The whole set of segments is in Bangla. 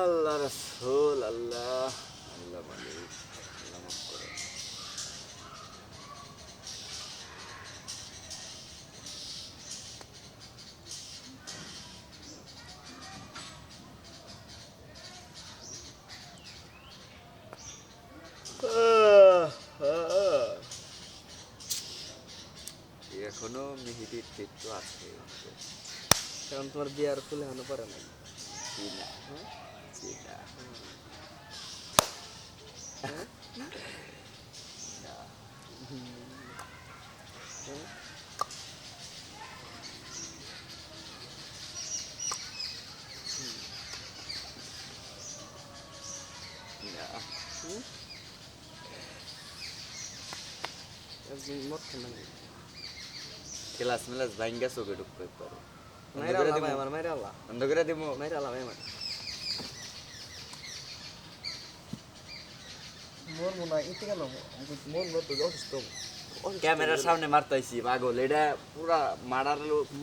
আল্লাহ রসুল আল্লাহ আল্লাহ মালিক আল্লাহ মাফ করো। এখনও মেহেদির চিত্র আছে। কারণ তোমার বিয়ার ফুলে হানো পারে না? চীনা চীনা না একদিন মত খানা ক্লাস মেলাস ভাঙ্গা চোখে ঢুকতে পারে মাইরা আল্লাহ ভাই আমার মাইরা আল্লাহ বন্ধ করে দিব মাইরা আল্লাহ ভাই আমার মোর মনে হয় ইতি মোর মত তো অসুস্থ ক্যামেরার সামনে মারতাইছি পাগল। এটা পুরা মারার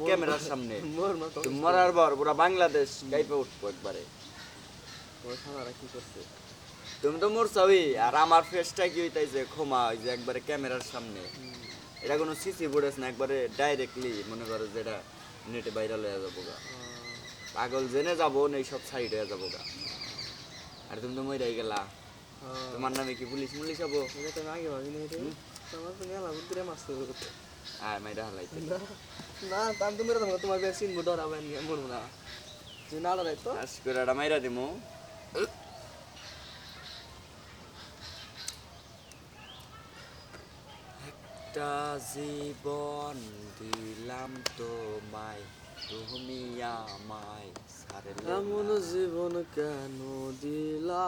ক্যামেরার সামনে। মরার পর পুরা বাংলাদেশ গাইপে উঠবো একবারে। কি করছে? তুমি তো মরছাবি আর আমার ফেসটা কি হইতাইছে? ক্ষমা ওই যে একবারে ক্যামেরার সামনে। এটা কোনো সিসি ফুটেজ না একবারে ডাইরেক্টলি মনে করো যেটা নেটে ভাইরাল হয়ে যাব গা। পাগল জেনে যাব না সব সাইড হয়ে যাব গা। আর তুমি তো মইরাই গেলা। তোমার নামে কি পুলিশ মুলিশ হব? এটা তো আগে ভাবিনি রে। আমার তো উত্তরে মাছ ধরতে আর মাইরা হালাইতে। না না আমি তো মেরে তোমার তোমার ভ্যাকসিন বো ডরাবেন মরবো না। যে না ডরাই তো। আজ করে এটা মাইরা দিমু। একটা জীবন দিলাম তোমায় তুমি আমায় সারলে এমন জীবন কেন দিলা?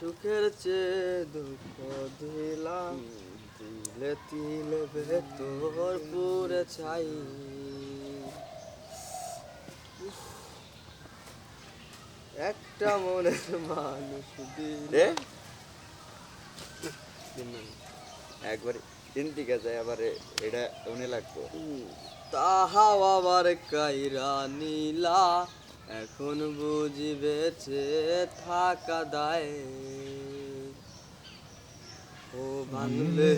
সুখের চেয়ে দুঃখ দিলাম। তিলে তিলে ভেতর পুরে ছাই। একটা মনের মানুষ দিলে একবারে তিন দিকে যায় আবার এটা উনি লাগবো। তাহা আবার কাইরা নীলা। এখন বুঝি বেঁচে থাকা দায়। ও ভাঙলে